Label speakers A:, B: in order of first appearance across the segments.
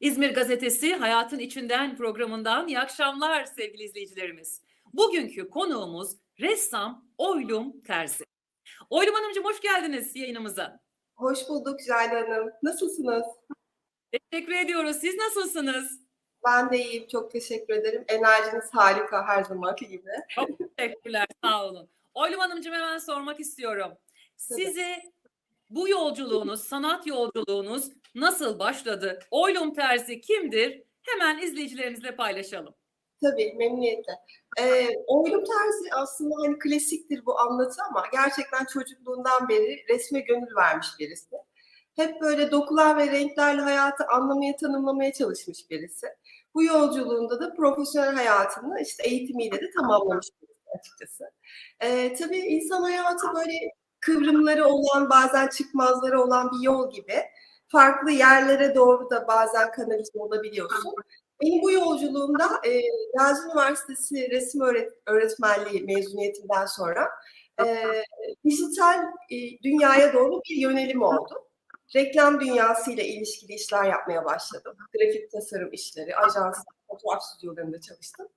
A: İzmir Gazetesi Hayatın İçinden programından iyi akşamlar sevgili izleyicilerimiz. Bugünkü konuğumuz ressam Oylum Terzi. Oylum Hanımcığım hoş geldiniz yayınımıza.
B: Hoş bulduk Jale Hanım. Nasılsınız?
A: Teşekkür ediyoruz. Siz nasılsınız?
B: Ben de iyiyim. Çok teşekkür ederim. Enerjiniz harika her zamanki gibi.
A: Çok teşekkürler. Sağ olun. Oylum Hanımcığım hemen sormak istiyorum. Size bu yolculuğunuz, sanat yolculuğunuz nasıl başladı? Oylum Terzi kimdir? Hemen izleyicilerimizle paylaşalım.
B: Tabii memnuniyetle. Ee, Oylum Terzi aslında hani klasiktir bu anlatı ama gerçekten çocukluğundan beri resme gönül vermiş birisi. Hep böyle dokular ve renklerle hayatı anlamaya, tanımlamaya çalışmış birisi. Bu yolculuğunda da profesyonel hayatını işte eğitimiyle de tamamlamış açıkçası. Ee, tabii insan hayatı böyle kıvrımları olan, bazen çıkmazları olan bir yol gibi. Farklı yerlere doğru da bazen kanalize olabiliyorsun. Benim bu yolculuğumda e, Gazi Üniversitesi Resim Öğret Öğretmenliği mezuniyetinden sonra e, dijital e, dünyaya doğru bir yönelim oldu. Reklam dünyasıyla ilişkili işler yapmaya başladım. Grafik tasarım işleri, ajans, fotoğraf stüdyolarında çalıştım.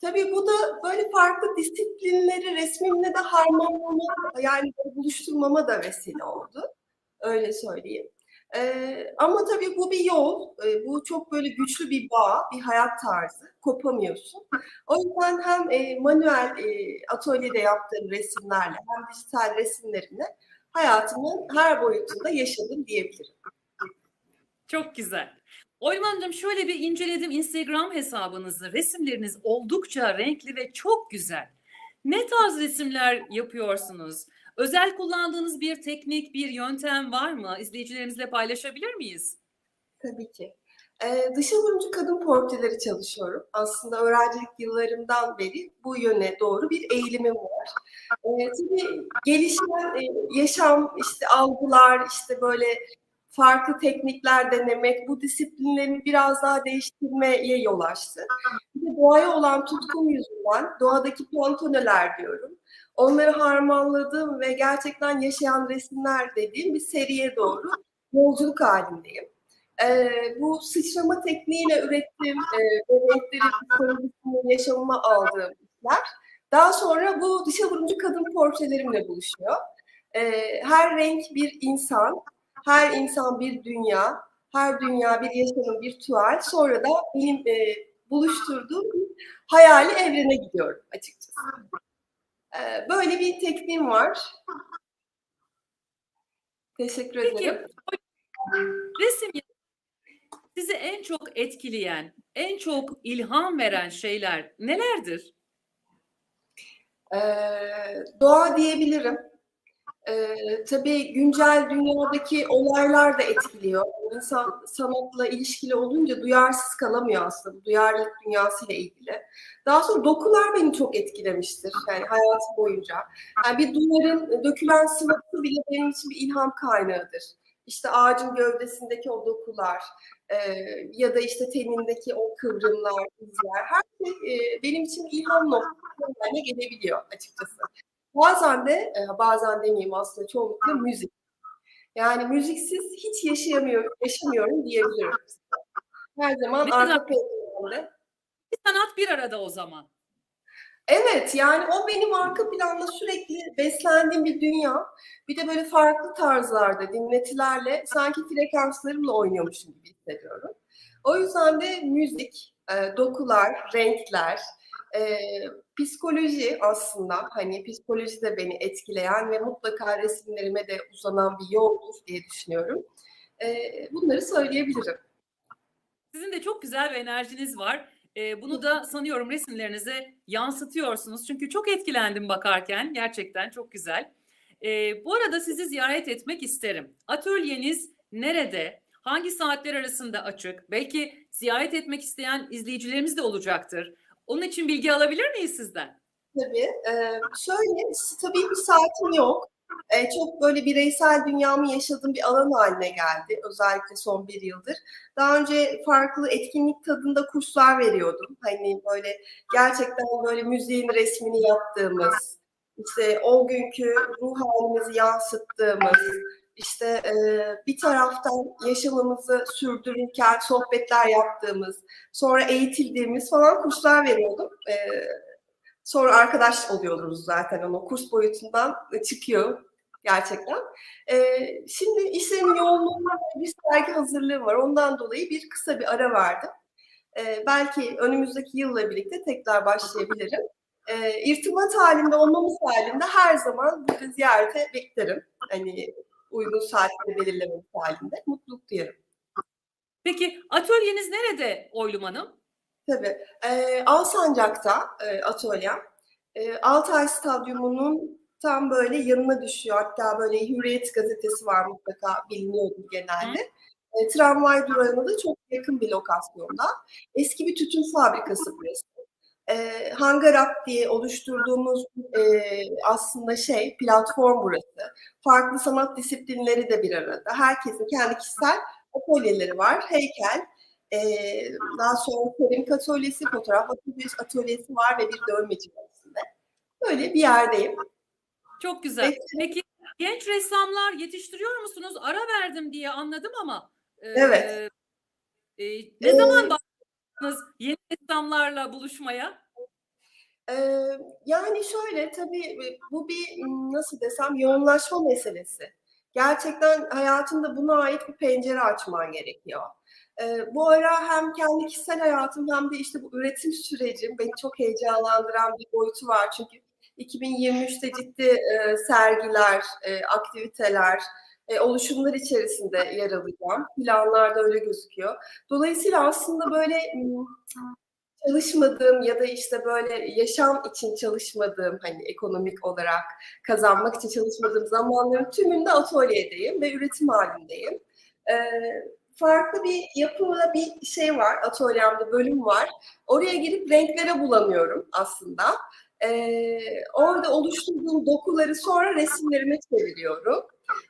B: Tabii bu da böyle farklı disiplinleri resmimle de harmanlama, yani buluşturmama da vesile oldu. Öyle söyleyeyim. Ee, ama tabii bu bir yol, ee, bu çok böyle güçlü bir bağ, bir hayat tarzı, kopamıyorsun. O yüzden hem e, manuel e, atölyede yaptığım resimlerle hem dijital resimlerimle hayatımın her boyutunda yaşadım diyebilirim.
A: Çok güzel. Oylum Hanımcığım şöyle bir inceledim Instagram hesabınızı. Resimleriniz oldukça renkli ve çok güzel. Ne tarz resimler yapıyorsunuz? Özel kullandığınız bir teknik, bir yöntem var mı? İzleyicilerimizle paylaşabilir miyiz?
B: Tabii ki. Ee, dışa vurumcu kadın portreleri çalışıyorum. Aslında öğrencilik yıllarımdan beri bu yöne doğru bir eğilimim var. Ee, tabii gelişen e, yaşam, işte algılar, işte böyle farklı teknikler denemek, bu disiplinlerimi biraz daha değiştirmeye yol açtı. Bir de doğaya olan tutkum yüzünden doğadaki plantoneler diyorum. Onları harmanladığım ve gerçekten yaşayan resimler dediğim bir seriye doğru yolculuk halindeyim. Ee, bu sıçrama tekniğiyle ürettiğim e, psikolojisini yaşamıma aldığım işler. Daha sonra bu dışa vurumcu kadın portrelerimle buluşuyor. Ee, her renk bir insan, her insan bir dünya, her dünya bir yaşamın bir tuval. Sonra da benim e, buluşturduğum hayali evrene gidiyorum açıkçası. Ee, böyle bir tekniğim var. Teşekkür
A: Peki
B: ederim.
A: resim sizi en çok etkileyen, en çok ilham veren şeyler nelerdir?
B: Ee, doğa diyebilirim. Ee, tabii güncel dünyadaki olaylar da etkiliyor. İnsan sanatla ilişkili olunca duyarsız kalamıyor aslında duyarlılık dünyasıyla ilgili. Daha sonra dokular beni çok etkilemiştir yani hayatım boyunca. Yani bir duvarın dökülen sıvısı bile benim için bir ilham kaynağıdır. İşte ağacın gövdesindeki o dokular e, ya da işte tenindeki o kıvrımlar, izler her şey e, benim için ilham noktası gelebiliyor açıkçası. Bazen de, e, bazen demeyeyim aslında çoğunlukla müzik. Yani müziksiz hiç yaşayamıyorum, yaşamıyorum diyebilirim. Her zaman
A: Ne
B: arka planda.
A: Bir sanat bir arada o zaman.
B: Evet yani o benim arka planda sürekli beslendiğim bir dünya. Bir de böyle farklı tarzlarda, dinletilerle sanki frekanslarımla oynuyormuşum gibi hissediyorum. O yüzden de müzik, e, dokular, renkler, e, psikoloji aslında hani psikoloji de beni etkileyen ve mutlaka resimlerime de uzanan bir yoldur diye düşünüyorum. E, bunları söyleyebilirim.
A: Sizin de çok güzel bir enerjiniz var. Ee, bunu da sanıyorum resimlerinize yansıtıyorsunuz. Çünkü çok etkilendim bakarken. Gerçekten çok güzel. Ee, bu arada sizi ziyaret etmek isterim. Atölyeniz nerede? Hangi saatler arasında açık? Belki ziyaret etmek isteyen izleyicilerimiz de olacaktır. Onun için bilgi alabilir miyiz sizden?
B: Tabii. Ee, şöyle, tabii bir saatim yok. Ee, çok böyle bireysel dünyamı yaşadığım bir alan haline geldi. Özellikle son bir yıldır. Daha önce farklı etkinlik tadında kurslar veriyordum. Hani böyle gerçekten böyle müziğin resmini yaptığımız, işte o günkü ruh halimizi yansıttığımız, işte e, bir taraftan yaşamımızı sürdürürken sohbetler yaptığımız, sonra eğitildiğimiz falan kurslar veriyordum. E, sonra arkadaş oluyoruz zaten ama kurs boyutundan çıkıyor gerçekten. E, şimdi işlerin yoğunluğundan bir sergi hazırlığı var. Ondan dolayı bir kısa bir ara verdim. E, belki önümüzdeki yılla birlikte tekrar başlayabilirim. E, irtibat halinde olmamız halinde her zaman burada ziyarete beklerim. Hani uygun saatleri belirlememiz halinde mutluluk duyarım.
A: Peki atölyeniz nerede Oylum Hanım?
B: Tabii. E, Alsancak'ta e, atölyem. E, Altay Stadyumu'nun tam böyle yanına düşüyor. Hatta böyle Hürriyet gazetesi var mutlaka biliniyordur genelde. E, tramvay durağına da çok yakın bir lokasyonda. Eski bir tütün fabrikası burası. E, Hangar Up diye oluşturduğumuz e, aslında şey platform burası. Farklı sanat disiplinleri de bir arada. Herkesin kendi kişisel atölyeleri var. Heykel, e, daha sonra seramik atölyesi, fotoğraf atölyesi, atölyesi var ve bir dövmeci arasında. Böyle bir yerdeyim.
A: Çok güzel. Peki genç ressamlar yetiştiriyor musunuz? Ara verdim diye anladım ama. e,
B: Evet.
A: e, ne
B: Ee,
A: zaman başladınız yeni ressamlarla buluşmaya?
B: Ee, yani şöyle tabii bu bir nasıl desem yoğunlaşma meselesi. Gerçekten hayatında buna ait bir pencere açman gerekiyor. Ee, bu ara hem kendi kişisel hayatım hem de işte bu üretim sürecim beni çok heyecanlandıran bir boyutu var. Çünkü 2023'te ciddi e, sergiler, e, aktiviteler, e, oluşumlar içerisinde yer alacağım. Planlarda öyle gözüküyor. Dolayısıyla aslında böyle çalışmadığım ya da işte böyle yaşam için çalışmadığım hani ekonomik olarak kazanmak için çalışmadığım zamanların tümünde atölyedeyim ve üretim halindeyim. Ee, farklı bir yapıda bir şey var, atölyemde bölüm var. Oraya girip renklere bulanıyorum aslında. Ee, orada oluşturduğum dokuları sonra resimlerime çeviriyorum.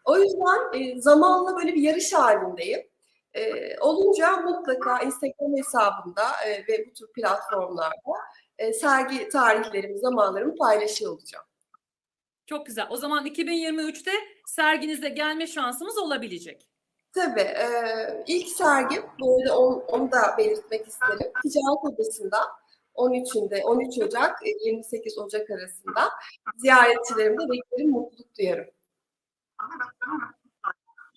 B: O yüzden e, zamanla böyle bir yarış halindeyim. E, olunca mutlaka Instagram hesabımda e, ve bu tür platformlarda e, sergi tarihlerimi, zamanlarımı paylaşıyor olacağım.
A: Çok güzel. O zaman 2023'te serginize gelme şansımız olabilecek.
B: Tabii. E, ilk sergim, bu arada onu, onu da belirtmek isterim. Ticaret Odası'nda 13'ünde, 13 Ocak, e, 28 Ocak arasında ziyaretçilerimi de beklerim, mutluluk duyarım.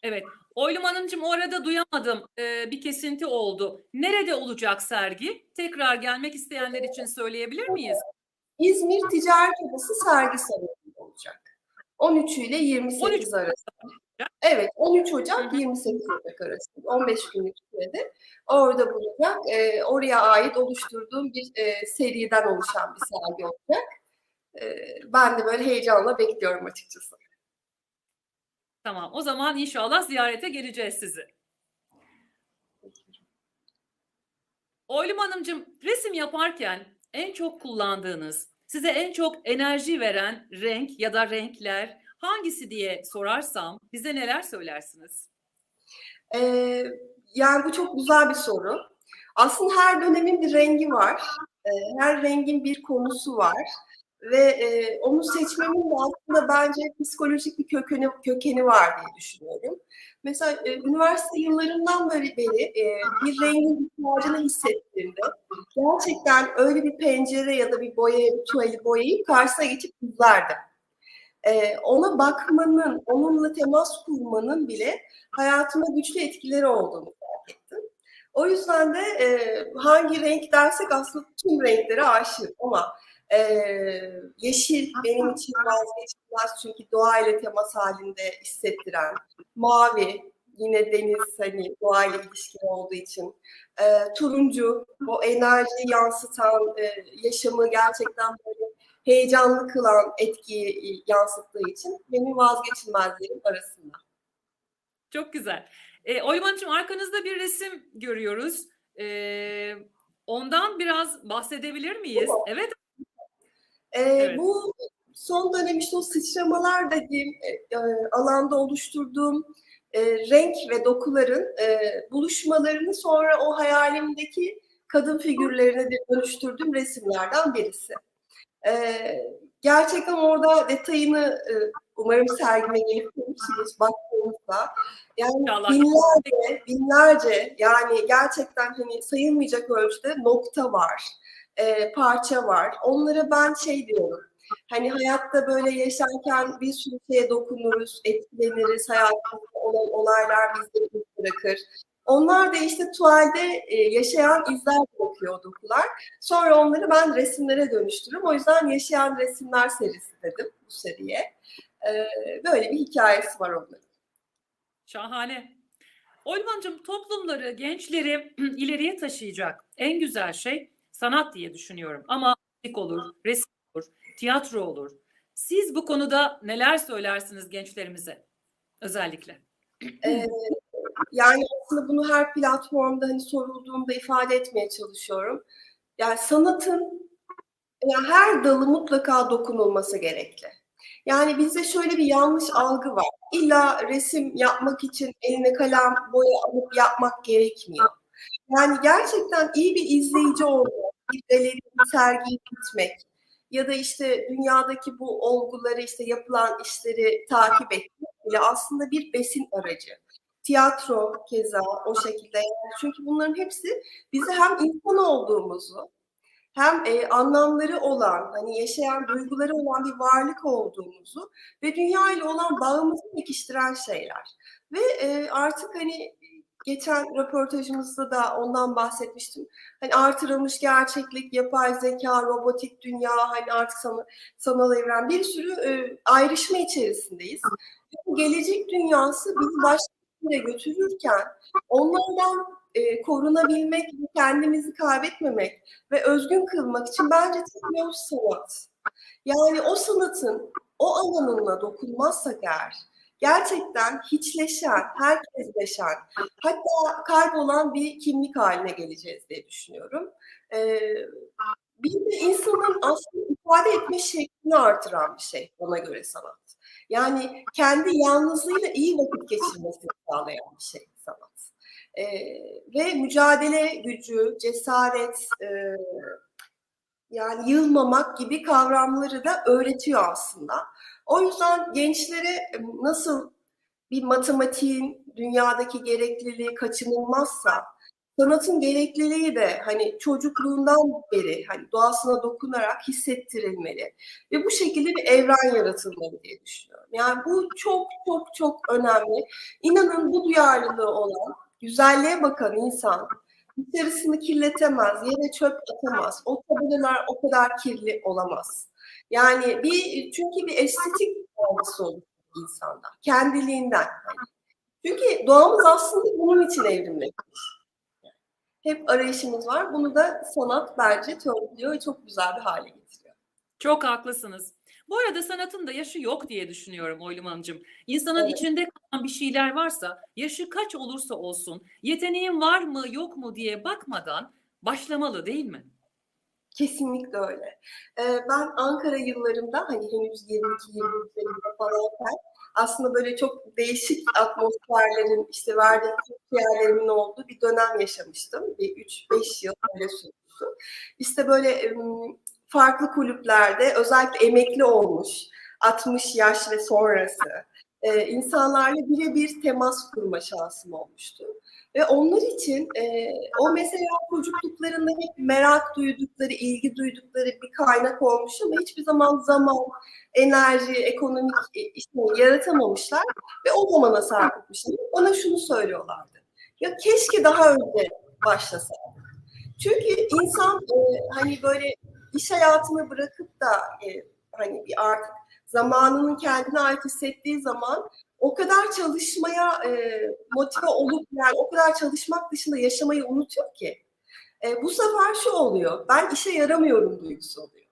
A: Evet. Oylum Hanımcığım o arada duyamadım. Ee, bir kesinti oldu. Nerede olacak sergi? Tekrar gelmek isteyenler için söyleyebilir miyiz?
B: İzmir Ticaret Odası sergi salonunda olacak. 13 ile 28
A: 13
B: arası. Evet, 13 Ocak 28 Ocak arası. 15 günlük sürede orada bulacak. Ee, oraya ait oluşturduğum bir e, seriden oluşan bir sergi olacak. Ee, ben de böyle heyecanla bekliyorum açıkçası.
A: Tamam. O zaman inşallah ziyarete geleceğiz sizi. Oylum Hanımcığım resim yaparken en çok kullandığınız, size en çok enerji veren renk ya da renkler hangisi diye sorarsam bize neler söylersiniz?
B: Ee, yani bu çok güzel bir soru. Aslında her dönemin bir rengi var. Ee, her rengin bir konusu var. Ve e, onu seçmemin de aslında bence psikolojik bir kökeni, kökeni var diye düşünüyorum. Mesela e, üniversite yıllarından beri, beri e, bir rengin ihtiyacını hissettiğimde gerçekten öyle bir pencere ya da bir boya, tuvali boyayıp karşısına geçip izlerdim. E, ona bakmanın, onunla temas kurmanın bile hayatıma güçlü etkileri olduğunu fark ettim. O yüzden de e, hangi renk dersek aslında tüm renklere aşığım ama e, yeşil benim için vazgeçilmez çünkü doğayla temas halinde hissettiren, mavi yine deniz hani doğayla ilişkili olduğu için, e, turuncu o enerjiyi yansıtan, e, yaşamı gerçekten böyle heyecanlı kılan etkiyi yansıttığı için benim vazgeçilmezlerim arasında.
A: Çok güzel. E, Oylum Hanımcığım arkanızda bir resim görüyoruz. E, ondan biraz bahsedebilir miyiz? Evet.
B: Ee,
A: Evet.
B: Bu son dönem işte o sıçramalar dediğim e, e, alanda oluşturduğum e, renk ve dokuların e, buluşmalarını sonra o hayalimdeki kadın figürlerine de dönüştürdüğüm resimlerden birisi. E, gerçekten orada detayını e, umarım sergime gelip baktığınızda sağlığımızla. Yani
A: İnşallah.
B: binlerce, binlerce yani gerçekten hani sayılmayacak ölçüde nokta var, e, parça var. Onlara ben şey diyorum, hani hayatta böyle yaşarken bir sürü şeye dokunuruz, etkileniriz, hayatımızda olan olaylar bizi iz bırakır. Onlar da işte tuvalde e, yaşayan izler bırakıyor o dokular. Sonra onları ben resimlere dönüştürürüm. O yüzden Yaşayan Resimler serisi dedim bu seriye. Ee, böyle bir hikayesi var onların.
A: Şahane. Oylmancığım toplumları, gençleri ileriye taşıyacak en güzel şey sanat diye düşünüyorum. Ama müzik olur, resim olur, tiyatro olur. Siz bu konuda neler söylersiniz gençlerimize özellikle?
B: Ee, yani aslında bunu her platformda hani sorulduğunda ifade etmeye çalışıyorum. Yani sanatın yani her dalı mutlaka dokunulması gerekli. Yani bizde şöyle bir yanlış algı var. İlla resim yapmak için eline kalem, boya alıp yapmak gerekmiyor. Yani gerçekten iyi bir izleyici olmak, galeri, sergiye gitmek ya da işte dünyadaki bu olguları işte yapılan işleri takip etmek bile aslında bir besin aracı. Tiyatro keza o şekilde. Çünkü bunların hepsi bizi hem insan olduğumuzu hem e, anlamları olan, hani yaşayan duyguları olan bir varlık olduğumuzu ve dünya ile olan bağımızı pekiştiren şeyler. Ve e, artık hani geçen röportajımızda da ondan bahsetmiştim. Hani artırılmış gerçeklik, yapay zeka, robotik dünya, hani artık sanal, sanal evren bir sürü e, ayrışma içerisindeyiz. Bu gelecek dünyası bizi başka bir götürürken onlardan e, korunabilmek, kendimizi kaybetmemek ve özgün kılmak için bence tek yol sanat. Yani o sanatın o alanına dokunmazsak eğer gerçekten hiçleşen, herkesleşen, hatta kaybolan bir kimlik haline geleceğiz diye düşünüyorum. Ee, bir de insanın aslında ifade etme şeklini artıran bir şey ona göre sanat. Yani kendi yalnızlığıyla iyi vakit geçirmesini sağlayan bir şey sanat. Ee, ve mücadele gücü, cesaret, e, yani yılmamak gibi kavramları da öğretiyor aslında. O yüzden gençlere nasıl bir matematiğin dünyadaki gerekliliği kaçınılmazsa sanatın gerekliliği de hani çocukluğundan beri hani doğasına dokunarak hissettirilmeli ve bu şekilde bir evren yaratılmalı diye düşünüyorum. Yani bu çok çok çok önemli. İnanın bu duyarlılığı olan, güzelliğe bakan insan içerisini kirletemez, yere çöp atamaz. O tabelalar o kadar kirli olamaz. Yani bir çünkü bir estetik algısı olur insanda. Kendiliğinden. Çünkü doğamız aslında bunun için evrimleşmiş. Hep arayışımız var. Bunu da sanat bence törpülüyor ve çok güzel bir hale getiriyor.
A: Çok haklısınız. Bu arada sanatın da yaşı yok diye düşünüyorum Oylum Hanımcığım. İnsanın
B: Evet.
A: içinde kalan bir şeyler varsa, yaşı kaç olursa olsun, yeteneğin var mı yok mu diye bakmadan başlamalı değil mi?
B: Kesinlikle öyle. Ee, ben Ankara yıllarımda hani henüz 22-23 yaşlarında falanken aslında böyle çok değişik atmosferlerin işte verdiği yerlerimin olduğu bir dönem yaşamıştım. Bir 3-5 yıl öyle sürmüştü. İşte böyle farklı kulüplerde özellikle emekli olmuş 60 yaş ve sonrası e, insanlarla birebir temas kurma şansım olmuştu. Ve onlar için e, o mesela çocukluklarında hep merak duydukları, ilgi duydukları bir kaynak olmuş ama hiçbir zaman zaman, enerji, ekonomik e, işte yaratamamışlar ve o zamana sarkıtmışlar. Bana şunu söylüyorlardı. Ya keşke daha önce başlasaydık. Çünkü insan e, hani böyle iş hayatını bırakıp da e, hani bir artık zamanının kendine ait hissettiği zaman o kadar çalışmaya e, motive olup yani o kadar çalışmak dışında yaşamayı unutuyor ki. E, bu sefer şu oluyor, ben işe yaramıyorum duygusu oluyor.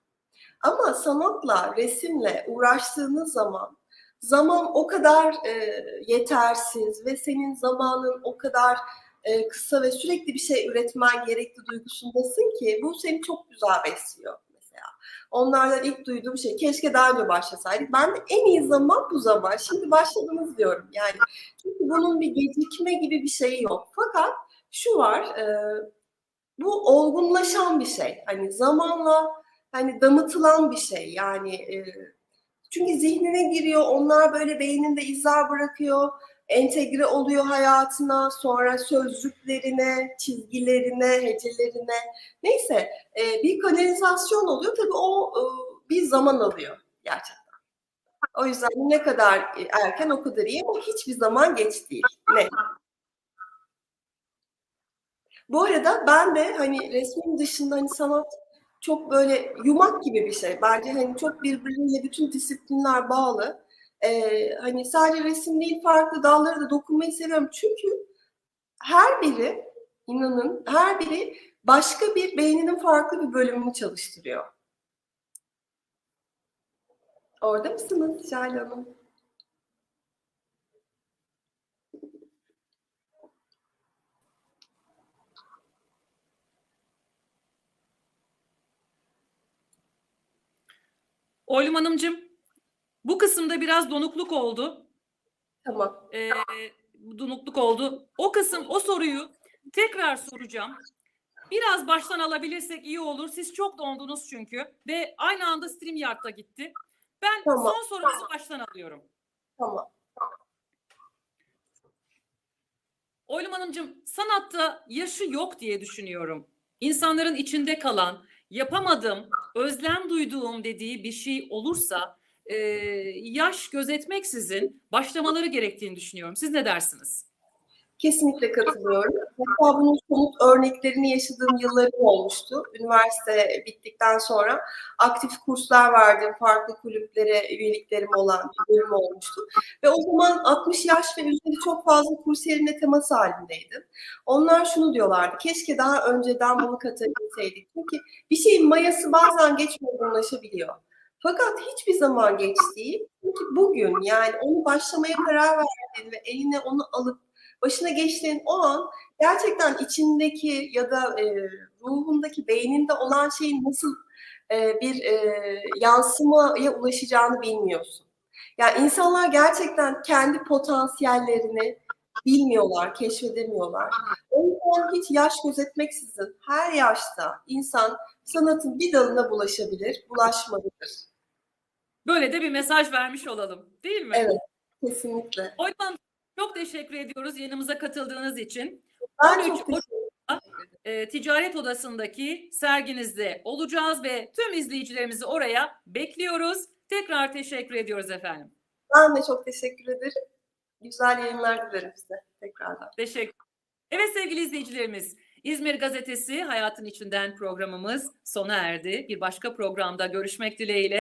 B: Ama sanatla, resimle uğraştığınız zaman zaman o kadar e, yetersiz ve senin zamanın o kadar e, kısa ve sürekli bir şey üretmen gerekli duygusundasın ki bu seni çok güzel besliyor mesela. Onlardan ilk duyduğum şey keşke daha önce başlasaydık. Ben de en iyi zaman bu zaman. Şimdi başladınız diyorum. Yani çünkü bunun bir gecikme gibi bir şeyi yok. Fakat şu var, e, bu olgunlaşan bir şey. Hani zamanla hani damıtılan bir şey. Yani e, çünkü zihnine giriyor, onlar böyle beyninde izler bırakıyor. Entegre oluyor hayatına, sonra sözcüklerine, çizgilerine, hecelerine. Neyse e, bir kanalizasyon oluyor. Tabii o e, bir zaman alıyor gerçekten. O yüzden ne kadar erken o kadar iyi ama hiçbir zaman geç değil. Ne? Bu arada ben de hani resmin dışında hani sanat çok böyle yumak gibi bir şey. Bence hani çok birbiriyle bütün disiplinler bağlı. Ee, hani sadece resim değil farklı dallara da dokunmayı seviyorum. Çünkü her biri inanın her biri başka bir beyninin farklı bir bölümünü çalıştırıyor. Orada mısınız Şahane Hanım?
A: Oylum Hanımcığım, kısımda biraz donukluk oldu.
B: Tamam.
A: Ee, donukluk oldu. O kısım, o soruyu tekrar soracağım. Biraz baştan alabilirsek iyi olur. Siz çok dondunuz çünkü ve aynı anda StreamYard'da gitti. Ben
B: Tamam.
A: son sorunuzu baştan alıyorum.
B: Tamam.
A: Oylum Hanımcığım, sanatta yaşı yok diye düşünüyorum. İnsanların içinde kalan, yapamadım, özlem duyduğum dediği bir şey olursa e, yaş gözetmeksizin başlamaları gerektiğini düşünüyorum. Siz ne dersiniz?
B: Kesinlikle katılıyorum. Hatta bunun somut örneklerini yaşadığım yıllarım olmuştu. Üniversite bittikten sonra aktif kurslar verdim. Farklı kulüplere üyeliklerim olan bölüm olmuştu. Ve o zaman 60 yaş ve üzeri çok fazla kursiyerinle temas halindeydim. Onlar şunu diyorlardı. Keşke daha önceden bunu katabilseydik. Çünkü bir şeyin mayası bazen geç olgunlaşabiliyor. Fakat hiçbir zaman geç değil. Çünkü bugün yani onu başlamaya karar verdiğin ve eline onu alıp başına geçtiğin o an gerçekten içindeki ya da e, ruhundaki, beyninde olan şeyin nasıl e, bir e, yansımaya ulaşacağını bilmiyorsun. Yani insanlar gerçekten kendi potansiyellerini bilmiyorlar, keşfedemiyorlar. O yüzden hiç yaş gözetmeksizin her yaşta insan sanatın bir dalına bulaşabilir, bulaşmalıdır.
A: Böyle de bir mesaj vermiş olalım, değil mi?
B: Evet, kesinlikle.
A: Oylum Hanım, çok teşekkür ediyoruz yanımıza katıldığınız için.
B: Ben
A: 13
B: çok teşekkür
A: e, Ticaret Odası'ndaki serginizde olacağız ve tüm izleyicilerimizi oraya bekliyoruz. Tekrar teşekkür ediyoruz efendim.
B: Ben de çok teşekkür ederim. Güzel yayınlar dilerim size tekrardan.
A: Teşekkür. Evet sevgili izleyicilerimiz, İzmir Gazetesi Hayatın İçinden programımız sona erdi. Bir başka programda görüşmek dileğiyle.